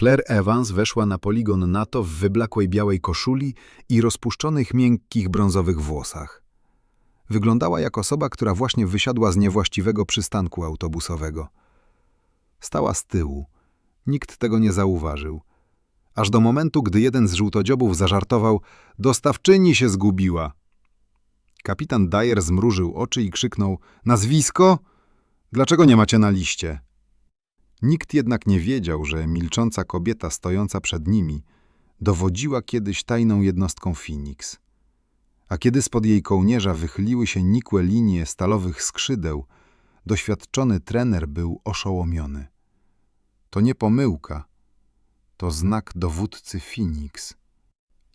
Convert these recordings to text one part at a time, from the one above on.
Claire Evans weszła na poligon NATO w wyblakłej białej koszuli i rozpuszczonych miękkich brązowych włosach. Wyglądała jak osoba, która właśnie wysiadła z niewłaściwego przystanku autobusowego. Stała z tyłu. Nikt tego nie zauważył. Aż do momentu, gdy jeden z żółtodziobów zażartował – dostawczyni się zgubiła. Kapitan Dyer zmrużył oczy i krzyknął – nazwisko? Dlaczego nie macie na liście? Nikt jednak nie wiedział, że milcząca kobieta stojąca przed nimi dowodziła kiedyś tajną jednostką Phoenix. A kiedy spod jej kołnierza wychyliły się nikłe linie stalowych skrzydeł, doświadczony trener był oszołomiony. To nie pomyłka, to znak dowódcy Phoenix.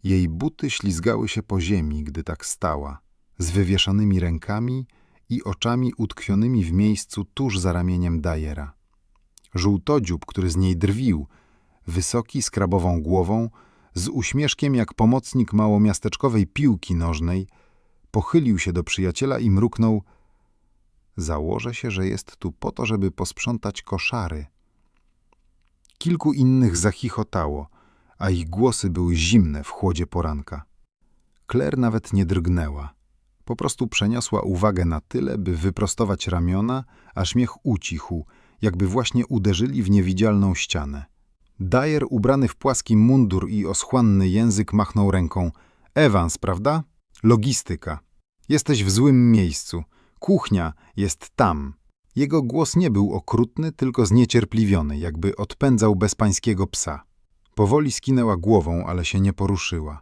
Jej buty ślizgały się po ziemi, gdy tak stała, z wywieszonymi rękami i oczami utkwionymi w miejscu tuż za ramieniem Dyera. Żółtodziób, który z niej drwił, wysoki, z głową, z uśmieszkiem jak pomocnik małomiasteczkowej piłki nożnej, pochylił się do przyjaciela i mruknął Założę się, że jest tu po to, żeby posprzątać koszary. Kilku innych zachichotało, a ich głosy były zimne w chłodzie poranka. Claire nawet nie drgnęła. Po prostu przeniosła uwagę na tyle, by wyprostować ramiona, a śmiech ucichł, jakby właśnie uderzyli w niewidzialną ścianę. Dyer, ubrany w płaski mundur i oschłanny język, machnął ręką. Evans, prawda? Logistyka. Jesteś w złym miejscu. Kuchnia jest tam. Jego głos nie był okrutny, tylko zniecierpliwiony, jakby odpędzał bezpańskiego psa. Powoli skinęła głową, ale się nie poruszyła.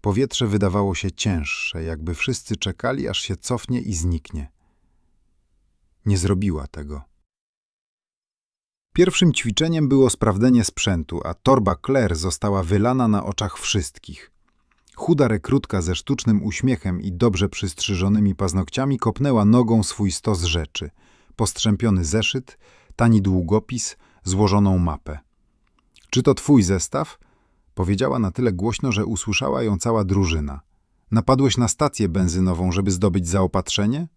Powietrze wydawało się cięższe, jakby wszyscy czekali, aż się cofnie i zniknie. Nie zrobiła tego. Pierwszym ćwiczeniem było sprawdzenie sprzętu, a torba Claire została wylana na oczach wszystkich. Chuda rekrutka ze sztucznym uśmiechem i dobrze przystrzyżonymi paznokciami kopnęła nogą swój stos rzeczy. Postrzępiony zeszyt, tani długopis, złożoną mapę. Czy to twój zestaw? Powiedziała na tyle głośno, że usłyszała ją cała drużyna. Napadłeś na stację benzynową, żeby zdobyć zaopatrzenie?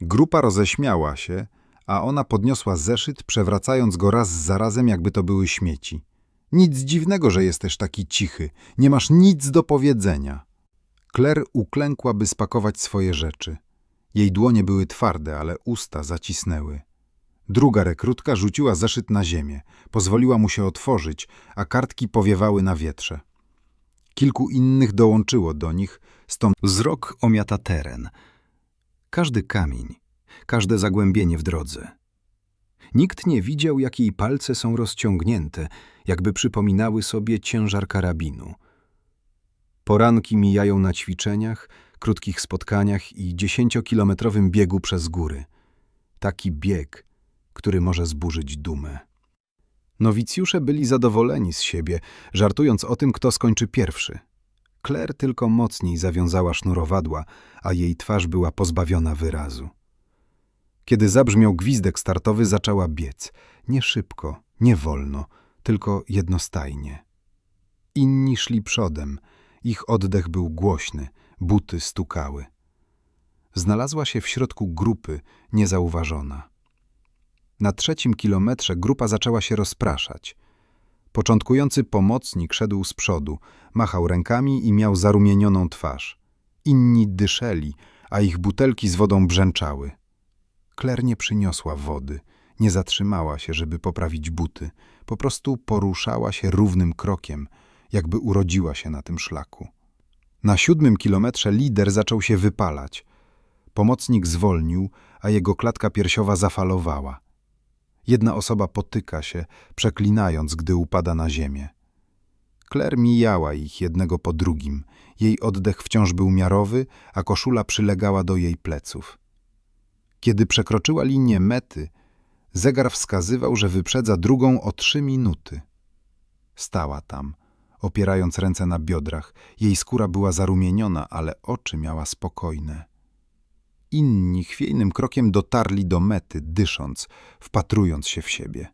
Grupa roześmiała się, a ona podniosła zeszyt, przewracając go raz za razem, jakby to były śmieci. Nic dziwnego, że jesteś taki cichy. Nie masz nic do powiedzenia. Claire uklękła, by spakować swoje rzeczy. Jej dłonie były twarde, ale usta zacisnęły. Druga rekrutka rzuciła zeszyt na ziemię. Pozwoliła mu się otworzyć, a kartki powiewały na wietrze. Kilku innych dołączyło do nich, stąd wzrok omiata teren. Każdy kamień, każde zagłębienie w drodze. Nikt nie widział, jak jej palce są rozciągnięte, jakby przypominały sobie ciężar karabinu. Poranki mijają na ćwiczeniach, krótkich spotkaniach i dziesięciokilometrowym biegu przez góry. Taki bieg, który może zburzyć dumę. Nowicjusze byli zadowoleni z siebie, żartując o tym, kto skończy pierwszy. Claire tylko mocniej zawiązała sznurowadła, a jej twarz była pozbawiona wyrazu. Kiedy zabrzmiał gwizdek startowy, zaczęła biec. Nie szybko, nie wolno, tylko jednostajnie. Inni szli przodem. Ich oddech był głośny, buty stukały. Znalazła się w środku grupy, niezauważona. Na trzecim kilometrze grupa zaczęła się rozpraszać. Początkujący pomocnik szedł z przodu, machał rękami i miał zarumienioną twarz. Inni dyszeli, a ich butelki z wodą brzęczały. Claire nie przyniosła wody, nie zatrzymała się, żeby poprawić buty. Po prostu poruszała się równym krokiem, jakby urodziła się na tym szlaku. Na siódmym kilometrze lider zaczął się wypalać. Pomocnik zwolnił, a jego klatka piersiowa zafalowała. Jedna osoba potyka się, przeklinając, gdy upada na ziemię. Claire mijała ich jednego po drugim. Jej oddech wciąż był miarowy, a koszula przylegała do jej pleców. Kiedy przekroczyła linię mety, zegar wskazywał, że wyprzedza drugą o trzy minuty. Stała tam, opierając ręce na biodrach. Jej skóra była zarumieniona, ale oczy miała spokojne. Inni chwiejnym krokiem dotarli do mety, dysząc, wpatrując się w siebie.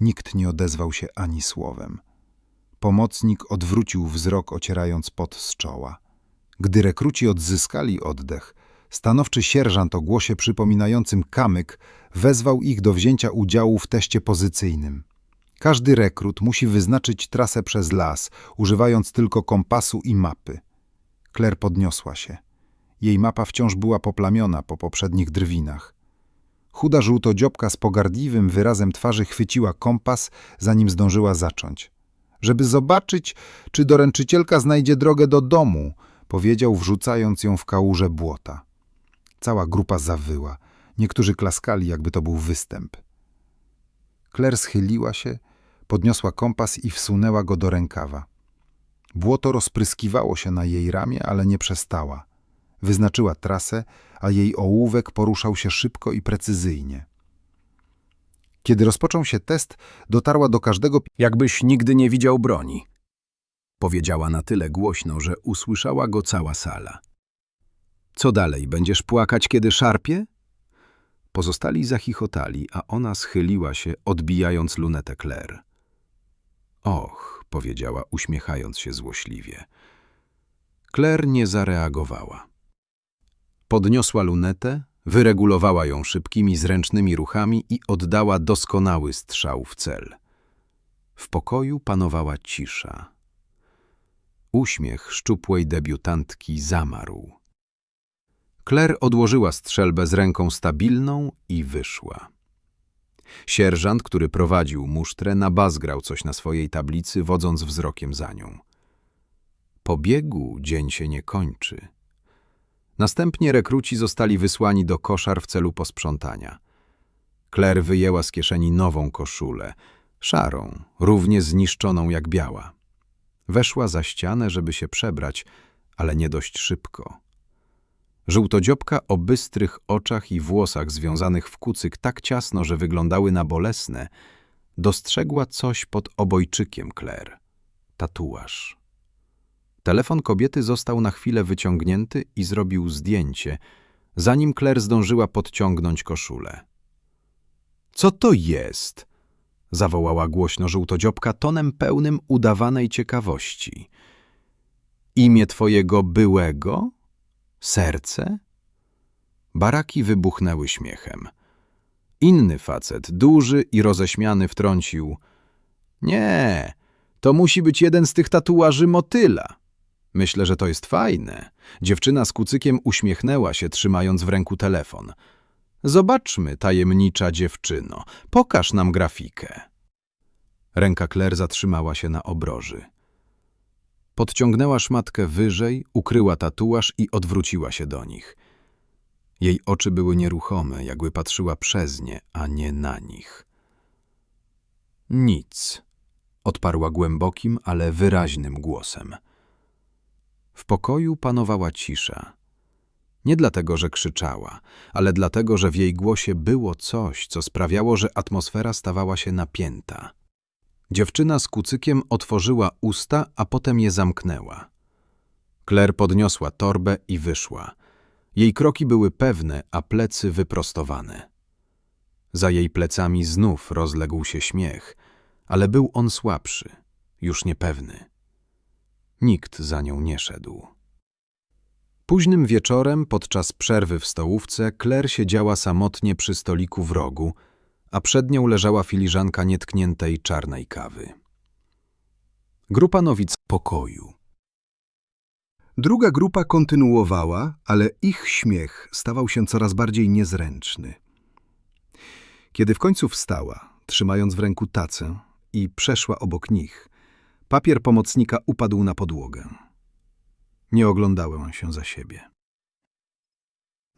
Nikt nie odezwał się ani słowem. Pomocnik odwrócił wzrok, ocierając pot z czoła. Gdy rekruci odzyskali oddech, stanowczy sierżant o głosie przypominającym kamyk wezwał ich do wzięcia udziału w teście pozycyjnym. Każdy rekrut musi wyznaczyć trasę przez las, używając tylko kompasu i mapy. Claire podniosła się. Jej mapa wciąż była poplamiona po poprzednich drwinach. Chuda żółtodziobka z pogardliwym wyrazem twarzy chwyciła kompas, zanim zdążyła zacząć. Żeby zobaczyć, czy doręczycielka znajdzie drogę do domu, powiedział, wrzucając ją w kałużę błota. Cała grupa zawyła. Niektórzy klaskali, jakby to był występ. Claire schyliła się, podniosła kompas i wsunęła go do rękawa. Błoto rozpryskiwało się na jej ramię, ale nie przestała. Wyznaczyła trasę, a jej ołówek poruszał się szybko i precyzyjnie. Kiedy rozpoczął się test, dotarła do każdego Jakbyś nigdy nie widział broni. Powiedziała na tyle głośno, że usłyszała go cała sala. Co dalej, będziesz płakać, kiedy szarpie? Pozostali zachichotali, a ona schyliła się, odbijając lunetę Claire. Och, powiedziała, uśmiechając się złośliwie. Claire nie zareagowała. Podniosła lunetę, wyregulowała ją szybkimi, zręcznymi ruchami i oddała doskonały strzał w cel. W pokoju panowała cisza. Uśmiech szczupłej debiutantki zamarł. Claire odłożyła strzelbę z ręką stabilną i wyszła. Sierżant, który prowadził musztrę, nabazgrał coś na swojej tablicy, wodząc wzrokiem za nią. Po biegu dzień się nie kończy. Następnie rekruci zostali wysłani do koszar w celu posprzątania. Claire wyjęła z kieszeni nową koszulę, szarą, równie zniszczoną jak biała. Weszła za ścianę, żeby się przebrać, ale nie dość szybko. Żółtodziobka o bystrych oczach i włosach związanych w kucyk tak ciasno, że wyglądały na bolesne, dostrzegła coś pod obojczykiem Claire. Tatuaż. Telefon kobiety został na chwilę wyciągnięty i zrobił zdjęcie, zanim Claire zdążyła podciągnąć koszulę. Co to jest? zawołała głośno żółtodziobka tonem pełnym udawanej ciekawości. Imię twojego byłego? Serce? Baraki wybuchnęły śmiechem. Inny facet, duży i roześmiany, wtrącił. Nie, to musi być jeden z tych tatuaży motyla. Myślę, że to jest fajne. Dziewczyna z kucykiem uśmiechnęła się, trzymając w ręku telefon. Zobaczmy, tajemnicza dziewczyno, pokaż nam grafikę. Ręka Claire zatrzymała się na obroży. Podciągnęła szmatkę wyżej, ukryła tatuaż i odwróciła się do nich. Jej oczy były nieruchome, jakby patrzyła przez nie, a nie na nich. Nic, odparła głębokim, ale wyraźnym głosem. W pokoju panowała cisza. Nie dlatego, że krzyczała, ale dlatego, że w jej głosie było coś, co sprawiało, że atmosfera stawała się napięta. Dziewczyna z kucykiem otworzyła usta, a potem je zamknęła. Claire podniosła torbę i wyszła. Jej kroki były pewne, a plecy wyprostowane. Za jej plecami znów rozległ się śmiech, ale był on słabszy, już niepewny. Nikt za nią nie szedł. Późnym wieczorem, podczas przerwy w stołówce, Claire siedziała samotnie przy stoliku w rogu, a przed nią leżała filiżanka nietkniętej czarnej kawy. Grupa nowic pokoju. Druga grupa kontynuowała, ale ich śmiech stawał się coraz bardziej niezręczny. Kiedy w końcu wstała, trzymając w ręku tacę i przeszła obok nich, papier pomocnika upadł na podłogę. Nie oglądałem się za siebie.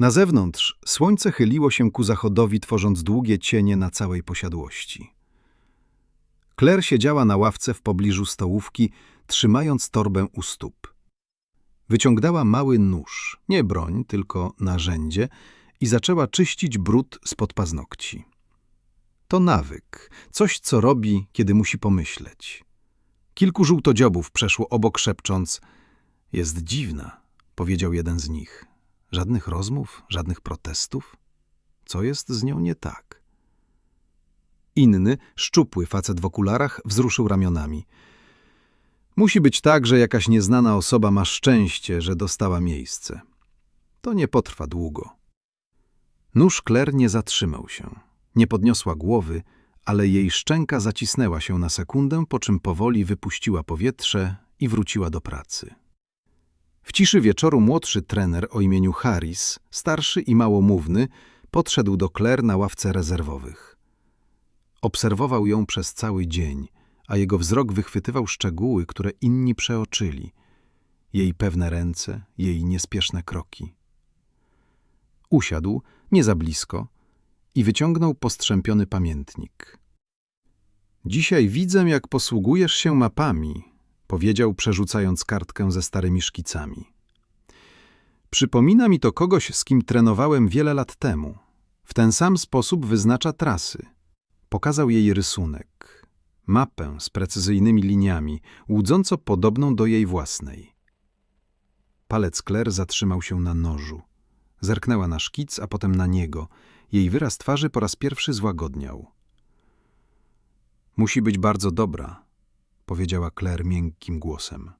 Na zewnątrz słońce chyliło się ku zachodowi, tworząc długie cienie na całej posiadłości. Claire siedziała na ławce w pobliżu stołówki, trzymając torbę u stóp. Wyciągnęła mały nóż, nie broń, tylko narzędzie i zaczęła czyścić brud spod paznokci. To nawyk, coś co robi, kiedy musi pomyśleć. Kilku żółtodziobów przeszło obok szepcząc – jest dziwna, powiedział jeden z nich. Żadnych rozmów, żadnych protestów? Co jest z nią nie tak? Inny, szczupły facet w okularach wzruszył ramionami. Musi być tak, że jakaś nieznana osoba ma szczęście, że dostała miejsce. To nie potrwa długo. Nóż Claire nie zatrzymał się. Nie podniosła głowy, ale jej szczęka zacisnęła się na sekundę, po czym powoli wypuściła powietrze i wróciła do pracy. W ciszy wieczoru młodszy trener o imieniu Harris, starszy i małomówny, podszedł do Claire na ławce rezerwowych. Obserwował ją przez cały dzień, a jego wzrok wychwytywał szczegóły, które inni przeoczyli. Jej pewne ręce, jej niespieszne kroki. Usiadł, nie za blisko, i wyciągnął postrzępiony pamiętnik. Dzisiaj widzę, jak posługujesz się mapami, powiedział, przerzucając kartkę ze starymi szkicami. Przypomina mi to kogoś, z kim trenowałem wiele lat temu. W ten sam sposób wyznacza trasy. Pokazał jej rysunek. Mapę z precyzyjnymi liniami, łudząco podobną do jej własnej. Palec Claire zatrzymał się na nożu. Zerknęła na szkic, a potem na niego. Jej wyraz twarzy po raz pierwszy złagodniał. Musi być bardzo dobra, powiedziała Claire miękkim głosem.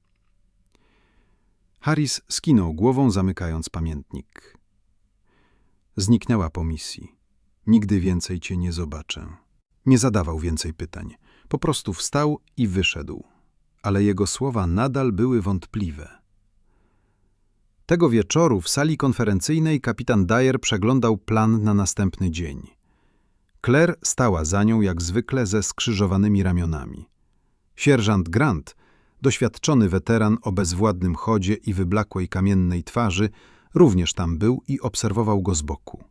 Harris skinął głową, zamykając pamiętnik. Zniknęła po misji. Nigdy więcej cię nie zobaczę. Nie zadawał więcej pytań. Po prostu wstał i wyszedł. Ale jego słowa nadal były wątpliwe. Tego wieczoru w sali konferencyjnej kapitan Dyer przeglądał plan na następny dzień. Claire stała za nią jak zwykle ze skrzyżowanymi ramionami. Sierżant Grant, doświadczony weteran o bezwładnym chodzie i wyblakłej kamiennej twarzy, również tam był i obserwował go z boku.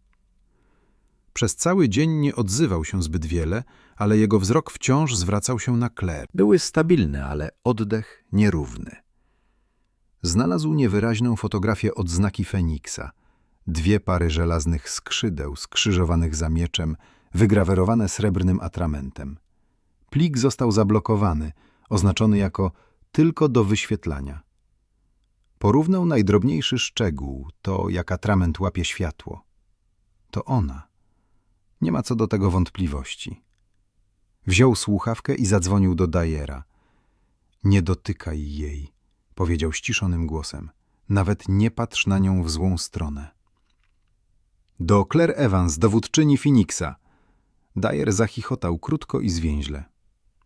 Przez cały dzień nie odzywał się zbyt wiele, ale jego wzrok wciąż zwracał się na Claire. Były stabilne, ale oddech nierówny. Znalazł niewyraźną fotografię odznaki Feniksa. Dwie pary żelaznych skrzydeł skrzyżowanych za mieczem, wygrawerowane srebrnym atramentem. Plik został zablokowany, oznaczony jako tylko do wyświetlania. Porównał najdrobniejszy szczegół, to jak atrament łapie światło. To ona. Nie ma co do tego wątpliwości. Wziął słuchawkę i zadzwonił do Dajera. Nie dotykaj jej, powiedział ściszonym głosem. Nawet nie patrz na nią w złą stronę. Do Claire Evans, dowódczyni Phoenixa. Dyer zachichotał krótko i zwięźle.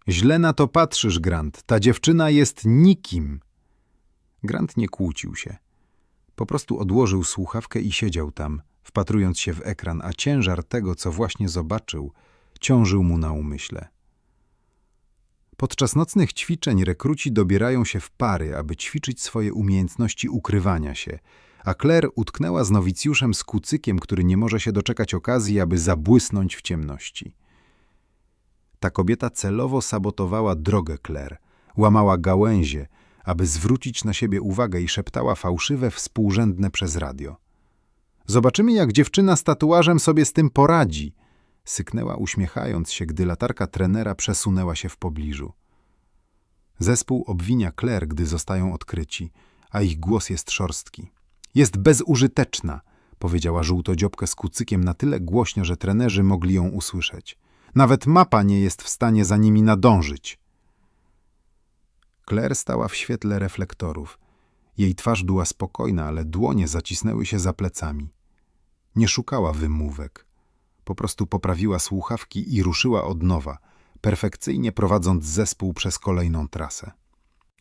Źle na to patrzysz, Grant. Ta dziewczyna jest nikim. Grant nie kłócił się. Po prostu odłożył słuchawkę i siedział tam, wpatrując się w ekran, a ciężar tego, co właśnie zobaczył, ciążył mu na umyśle. Podczas nocnych ćwiczeń rekruci dobierają się w pary, aby ćwiczyć swoje umiejętności ukrywania się, a Claire utknęła z nowicjuszem z kucykiem, który nie może się doczekać okazji, aby zabłysnąć w ciemności. Ta kobieta celowo sabotowała drogę Claire, łamała gałęzie, aby zwrócić na siebie uwagę i szeptała fałszywe, współrzędne przez radio. Zobaczymy, jak dziewczyna z tatuażem sobie z tym poradzi, syknęła uśmiechając się, gdy latarka trenera przesunęła się w pobliżu. Zespół obwinia Claire, gdy zostają odkryci, a ich głos jest szorstki. Jest bezużyteczna, powiedziała żółtodziobka z kucykiem na tyle głośno, że trenerzy mogli ją usłyszeć. Nawet mapa nie jest w stanie za nimi nadążyć. Claire stała w świetle reflektorów. Jej twarz była spokojna, ale dłonie zacisnęły się za plecami. Nie szukała wymówek. Po prostu poprawiła słuchawki i ruszyła od nowa, perfekcyjnie prowadząc zespół przez kolejną trasę.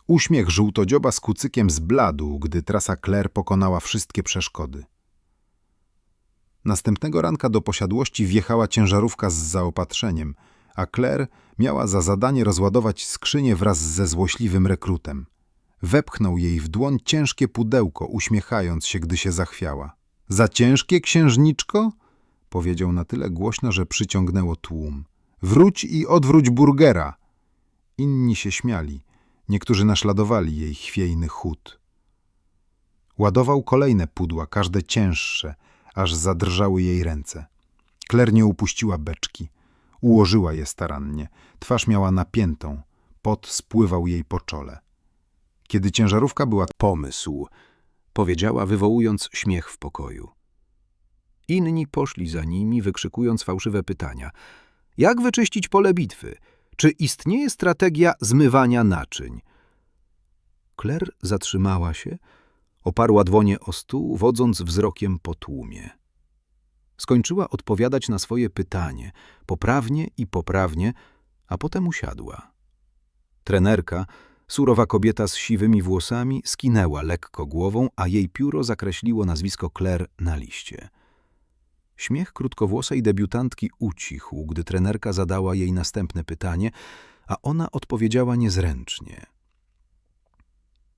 Uśmiech żółtodzioba z kucykiem zbladł, gdy trasa Claire pokonała wszystkie przeszkody. Następnego ranka do posiadłości wjechała ciężarówka z zaopatrzeniem, a Claire miała za zadanie rozładować skrzynię wraz ze złośliwym rekrutem. Wepchnął jej w dłoń ciężkie pudełko, uśmiechając się, gdy się zachwiała. Za ciężkie, księżniczko? Powiedział na tyle głośno, że przyciągnęło tłum. Wróć i odwróć burgera. Inni się śmiali. Niektórzy naśladowali jej chwiejny chód. Ładował kolejne pudła, każde cięższe, aż zadrżały jej ręce. Claire nie upuściła beczki. Ułożyła je starannie. Twarz miała napiętą. Pot spływał jej po czole. Kiedy ciężarówka była Pomysł, powiedziała, wywołując śmiech w pokoju. Inni poszli za nimi, wykrzykując fałszywe pytania. Jak wyczyścić pole bitwy? Czy istnieje strategia zmywania naczyń? Claire zatrzymała się, oparła dłonie o stół, wodząc wzrokiem po tłumie. Skończyła odpowiadać na swoje pytanie, poprawnie i poprawnie, a potem usiadła. Trenerka, surowa kobieta z siwymi włosami, skinęła lekko głową, a jej pióro zakreśliło nazwisko Claire na liście. Śmiech krótkowłosej debiutantki ucichł, gdy trenerka zadała jej następne pytanie, a ona odpowiedziała niezręcznie.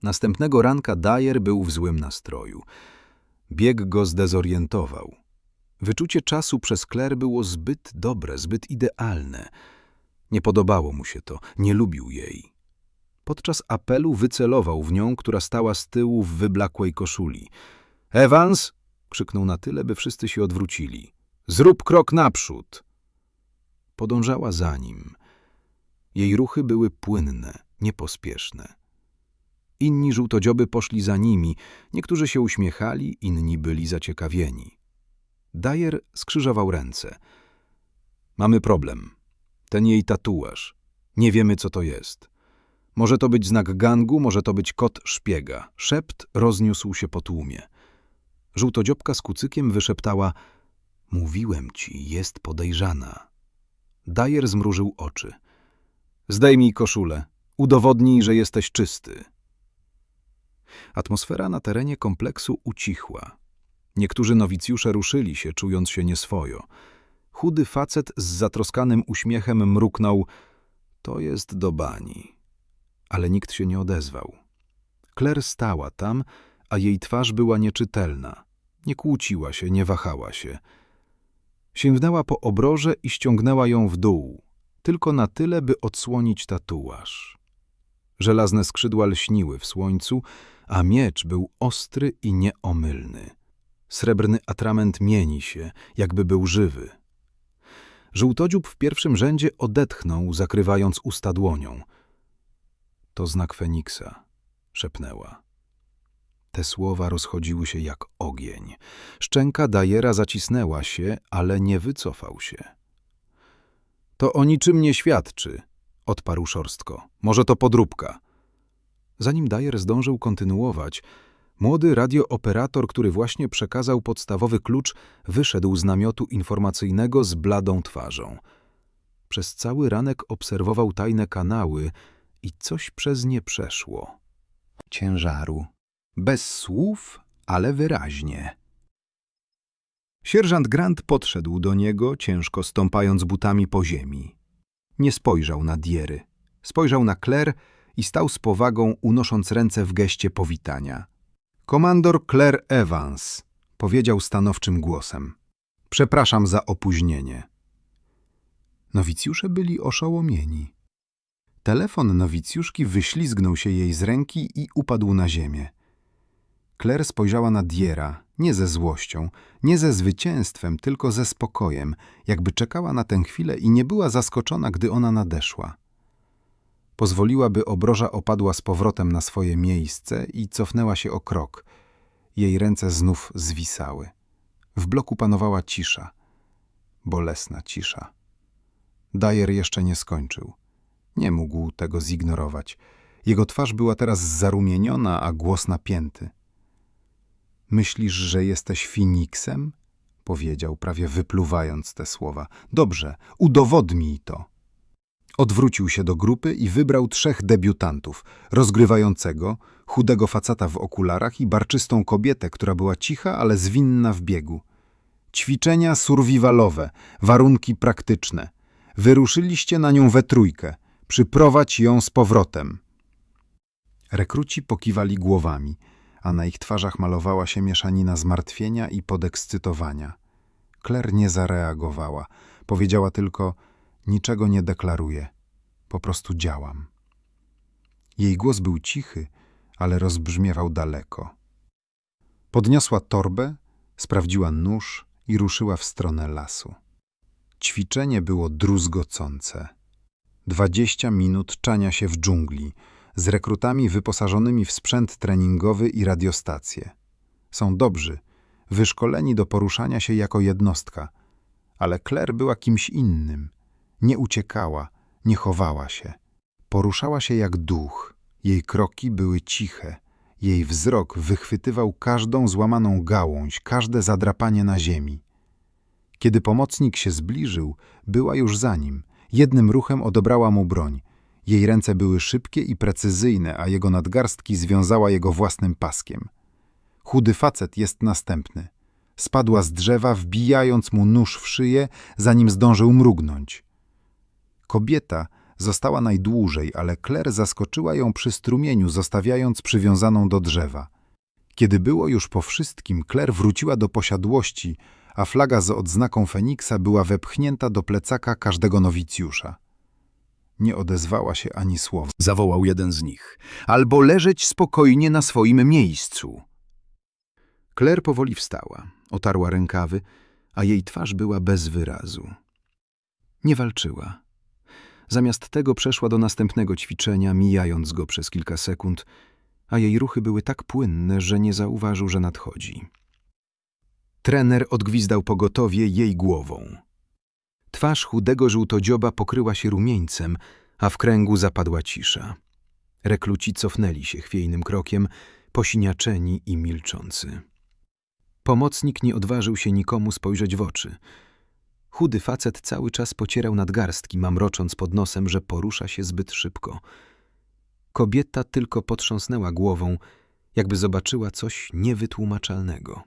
Następnego ranka Dyer był w złym nastroju. Bieg go zdezorientował. Wyczucie czasu przez Claire było zbyt dobre, zbyt idealne. Nie podobało mu się to, nie lubił jej. Podczas apelu wycelował w nią, która stała z tyłu w wyblakłej koszuli. Evans! krzyknął na tyle, by wszyscy się odwrócili. Zrób krok naprzód! Podążała za nim. Jej ruchy były płynne, niepospieszne. Inni żółtodzioby poszli za nimi, niektórzy się uśmiechali, inni byli zaciekawieni. Dyer skrzyżował ręce. Mamy problem. Ten jej tatuaż. Nie wiemy, co to jest. Może to być znak gangu, może to być kot szpiega. Szept rozniósł się po tłumie. Żółtodziobka z kucykiem wyszeptała – Mówiłem ci, jest podejrzana. Dyer zmrużył oczy. Zdejmij koszulę. Udowodnij, że jesteś czysty. Atmosfera na terenie kompleksu ucichła. Niektórzy nowicjusze ruszyli się, czując się nieswojo. Chudy facet z zatroskanym uśmiechem mruknął – to jest do bani. Ale nikt się nie odezwał. Claire stała tam, a jej twarz była nieczytelna. Nie kłóciła się, nie wahała się. Sięgnęła po obroże i ściągnęła ją w dół, tylko na tyle, by odsłonić tatuaż. Żelazne skrzydła lśniły w słońcu, a miecz był ostry i nieomylny. Srebrny atrament mieni się, jakby był żywy. Żółtodziób w pierwszym rzędzie odetchnął, zakrywając usta dłonią. To znak Feniksa, szepnęła. Te słowa rozchodziły się jak ogień. Szczęka Dajera zacisnęła się, ale nie wycofał się. To o niczym nie świadczy, odparł szorstko. Może to podróbka. Zanim Dajer zdążył kontynuować, młody radiooperator, który właśnie przekazał podstawowy klucz, wyszedł z namiotu informacyjnego z bladą twarzą. Przez cały ranek obserwował tajne kanały i coś przez nie przeszło. Ciężaru. Bez słów, ale wyraźnie. Sierżant Grant podszedł do niego, ciężko stąpając butami po ziemi. Nie spojrzał na Diery. Spojrzał na Claire i stał z powagą, unosząc ręce w geście powitania. Komandor Claire Evans, powiedział stanowczym głosem. Przepraszam za opóźnienie. Nowicjusze byli oszołomieni. Telefon nowicjuszki wyślizgnął się jej z ręki i upadł na ziemię. Claire spojrzała na Diera, nie ze złością, nie ze zwycięstwem, tylko ze spokojem, jakby czekała na tę chwilę i nie była zaskoczona, gdy ona nadeszła. Pozwoliła, by obroża opadła z powrotem na swoje miejsce i cofnęła się o krok. Jej ręce znów zwisały. W bloku panowała cisza. Bolesna cisza. Dyer jeszcze nie skończył. Nie mógł tego zignorować. Jego twarz była teraz zarumieniona, a głos napięty. Myślisz, że jesteś Finiksem? Powiedział, prawie wypluwając te słowa. Dobrze, udowodnij to. Odwrócił się do grupy i wybrał trzech debiutantów. Rozgrywającego, chudego faceta w okularach i barczystą kobietę, która była cicha, ale zwinna w biegu. Ćwiczenia survivalowe, warunki praktyczne. Wyruszyliście na nią we trójkę. Przyprowadź ją z powrotem. Rekruci pokiwali głowami, a na ich twarzach malowała się mieszanina zmartwienia i podekscytowania. Claire nie zareagowała. Powiedziała tylko: Niczego nie deklaruję. Po prostu działam. Jej głos był cichy, ale rozbrzmiewał daleko. Podniosła torbę, sprawdziła nóż i ruszyła w stronę lasu. Ćwiczenie było druzgocące. Dwadzieścia minut czania się w dżungli, z rekrutami wyposażonymi w sprzęt treningowy i radiostacje. Są dobrzy, wyszkoleni do poruszania się jako jednostka, ale Claire była kimś innym. Nie uciekała, nie chowała się. Poruszała się jak duch. Jej kroki były ciche. Jej wzrok wychwytywał każdą złamaną gałąź, każde zadrapanie na ziemi. Kiedy pomocnik się zbliżył, była już za nim. Jednym ruchem odebrała mu broń. Jej ręce były szybkie i precyzyjne, a jego nadgarstki związała jego własnym paskiem. Chudy facet jest następny. Spadła z drzewa, wbijając mu nóż w szyję, zanim zdążył mrugnąć. Kobieta została najdłużej, ale Claire zaskoczyła ją przy strumieniu, zostawiając przywiązaną do drzewa. Kiedy było już po wszystkim, Claire wróciła do posiadłości, a flaga z odznaką Feniksa była wepchnięta do plecaka każdego nowicjusza. Nie odezwała się ani słowa. Zawołał jeden z nich. Albo leżeć spokojnie na swoim miejscu. Claire powoli wstała, otarła rękawy, a jej twarz była bez wyrazu. Nie walczyła. Zamiast tego przeszła do następnego ćwiczenia, mijając go przez kilka sekund, a jej ruchy były tak płynne, że nie zauważył, że nadchodzi. Trener odgwizdał pogotowie jej głową. Twarz chudego żółtodzioba pokryła się rumieńcem, a w kręgu zapadła cisza. Rekruci cofnęli się chwiejnym krokiem, posiniaczeni i milczący. Pomocnik nie odważył się nikomu spojrzeć w oczy. Chudy facet cały czas pocierał nadgarstki, mamrocząc pod nosem, że porusza się zbyt szybko. Kobieta tylko potrząsnęła głową, jakby zobaczyła coś niewytłumaczalnego.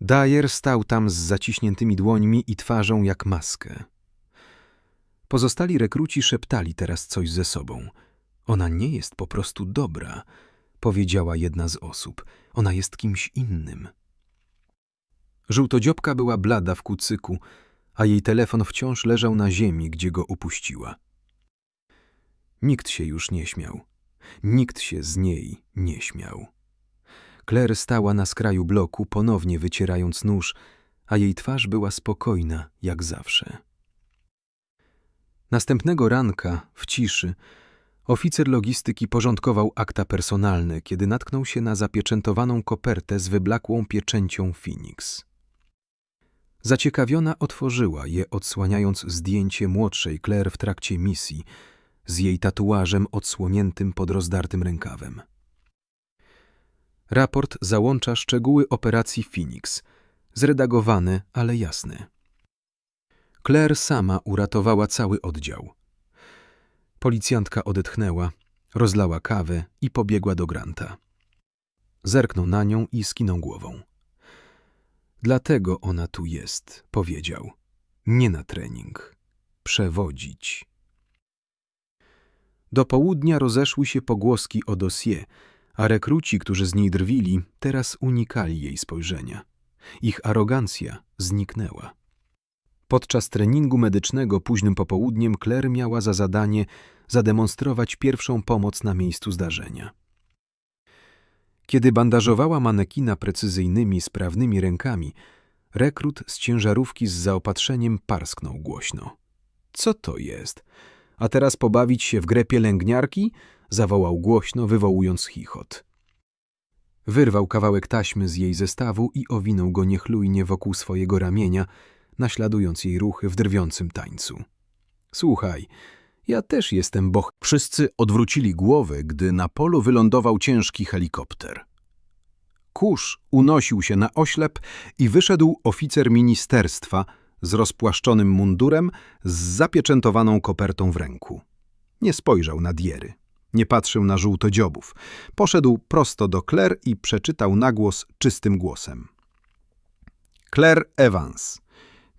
Dyer stał tam z zaciśniętymi dłońmi i twarzą jak maskę. Pozostali rekruci szeptali teraz coś ze sobą. Ona nie jest po prostu dobra, powiedziała jedna z osób. Ona jest kimś innym. Żółtodziobka była blada w kucyku, a jej telefon wciąż leżał na ziemi, gdzie go upuściła. Nikt się już nie śmiał. Nikt się z niej nie śmiał. Claire stała na skraju bloku, ponownie wycierając nóż, a jej twarz była spokojna, jak zawsze. Następnego ranka, w ciszy, oficer logistyki porządkował akta personalne, kiedy natknął się na zapieczętowaną kopertę z wyblakłą pieczęcią Phoenix. Zaciekawiona otworzyła je, odsłaniając zdjęcie młodszej Claire w trakcie misji, z jej tatuażem odsłoniętym pod rozdartym rękawem. Raport załącza szczegóły operacji Phoenix, zredagowany, ale jasny. Claire sama uratowała cały oddział. Policjantka odetchnęła, rozlała kawę i pobiegła do Granta. Zerknął na nią i skinął głową. Dlatego ona tu jest, powiedział. Nie na trening. Przewodzić. Do południa rozeszły się pogłoski o dosie, a rekruci, którzy z niej drwili, teraz unikali jej spojrzenia. Ich arogancja zniknęła. Podczas treningu medycznego późnym popołudniem Claire miała za zadanie zademonstrować pierwszą pomoc na miejscu zdarzenia. Kiedy bandażowała manekina precyzyjnymi, sprawnymi rękami, rekrut z ciężarówki z zaopatrzeniem parsknął głośno. Co to jest? A teraz pobawić się w grę pielęgniarki? zawołał głośno, wywołując chichot. Wyrwał kawałek taśmy z jej zestawu i owinął go niechlujnie wokół swojego ramienia, naśladując jej ruchy w drwiącym tańcu. Słuchaj, ja też jestem boch... Wszyscy odwrócili głowy, gdy na polu wylądował ciężki helikopter. Kurz unosił się na oślep i wyszedł oficer ministerstwa z rozpłaszczonym mundurem, z zapieczętowaną kopertą w ręku. Nie spojrzał na Diery. Nie patrzył na żółtodziobów. Poszedł prosto do Claire i przeczytał na głos czystym głosem. Claire Evans.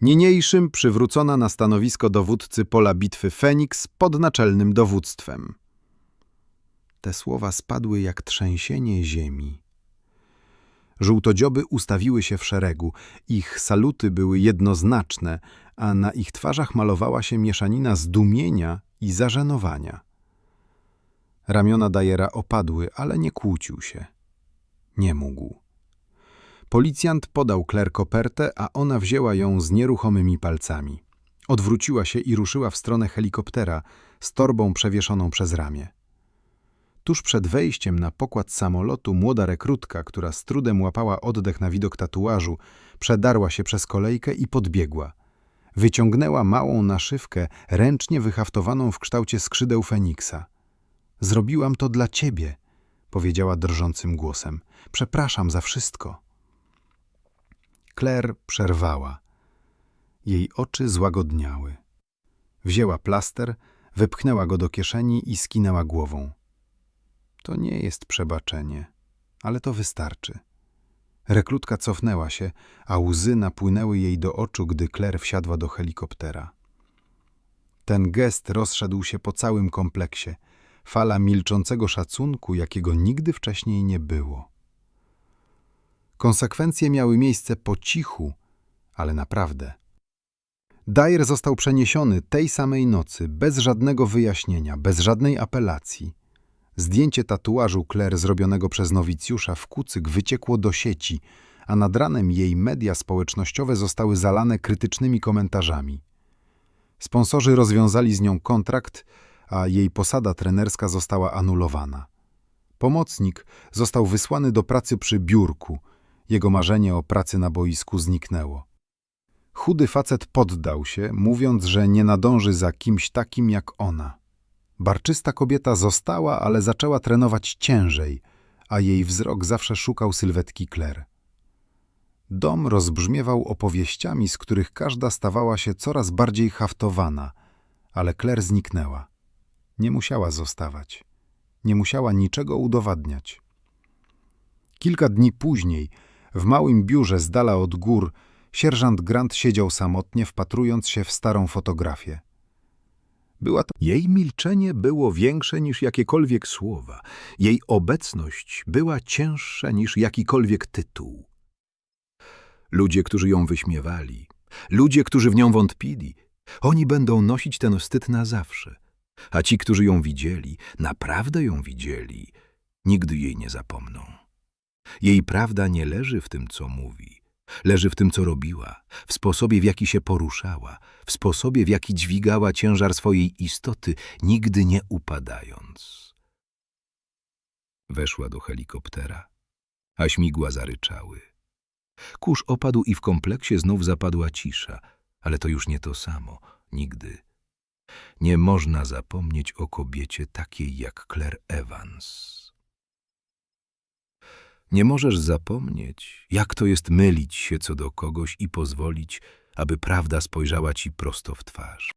Niniejszym przywrócona na stanowisko dowódcy pola bitwy Feniks pod naczelnym dowództwem. Te słowa spadły jak trzęsienie ziemi. Żółtodzioby ustawiły się w szeregu. Ich saluty były jednoznaczne, a na ich twarzach malowała się mieszanina zdumienia i zażenowania. Ramiona Dajera opadły, ale nie kłócił się. Nie mógł. Policjant podał Claire kopertę, a ona wzięła ją z nieruchomymi palcami. Odwróciła się i ruszyła w stronę helikoptera z torbą przewieszoną przez ramię. Tuż przed wejściem na pokład samolotu młoda rekrutka, która z trudem łapała oddech na widok tatuażu, przedarła się przez kolejkę i podbiegła. Wyciągnęła małą naszywkę, ręcznie wyhaftowaną w kształcie skrzydeł Feniksa. Zrobiłam to dla ciebie, powiedziała drżącym głosem. Przepraszam za wszystko. Claire przerwała. Jej oczy złagodniały. Wzięła plaster, wypchnęła go do kieszeni i skinęła głową. To nie jest przebaczenie, ale to wystarczy. Rekrutka cofnęła się, a łzy napłynęły jej do oczu, gdy Claire wsiadła do helikoptera. Ten gest rozszedł się po całym kompleksie, fala milczącego szacunku, jakiego nigdy wcześniej nie było. Konsekwencje miały miejsce po cichu, ale naprawdę. Dyer został przeniesiony tej samej nocy, bez żadnego wyjaśnienia, bez żadnej apelacji. Zdjęcie tatuażu Claire zrobionego przez nowicjusza w kucyk wyciekło do sieci, a nad ranem jej media społecznościowe zostały zalane krytycznymi komentarzami. Sponsorzy rozwiązali z nią kontrakt, a jej posada trenerska została anulowana. Pomocnik został wysłany do pracy przy biurku. Jego marzenie o pracy na boisku zniknęło. Chudy facet poddał się, mówiąc, że nie nadąży za kimś takim jak ona. Barczysta kobieta została, ale zaczęła trenować ciężej, a jej wzrok zawsze szukał sylwetki Claire. Dom rozbrzmiewał opowieściami, z których każda stawała się coraz bardziej haftowana, ale Claire zniknęła. Nie musiała zostawać. Nie musiała niczego udowadniać. Kilka dni później, w małym biurze z dala od gór, sierżant Grant siedział samotnie, wpatrując się w starą fotografię. Była to Jej milczenie było większe niż jakiekolwiek słowa. Jej obecność była cięższa niż jakikolwiek tytuł. Ludzie, którzy ją wyśmiewali, ludzie, którzy w nią wątpili, oni będą nosić ten wstyd na zawsze. A ci, którzy ją widzieli, naprawdę ją widzieli, nigdy jej nie zapomną. Jej prawda nie leży w tym, co mówi. Leży w tym, co robiła, w sposobie, w jaki się poruszała, w sposobie, w jaki dźwigała ciężar swojej istoty, nigdy nie upadając. Weszła do helikoptera, a śmigła zaryczały. Kurz opadł i w kompleksie znów zapadła cisza, ale to już nie to samo, nigdy. Nie można zapomnieć o kobiecie takiej jak Claire Evans. Nie możesz zapomnieć, jak to jest mylić się co do kogoś i pozwolić, aby prawda spojrzała ci prosto w twarz.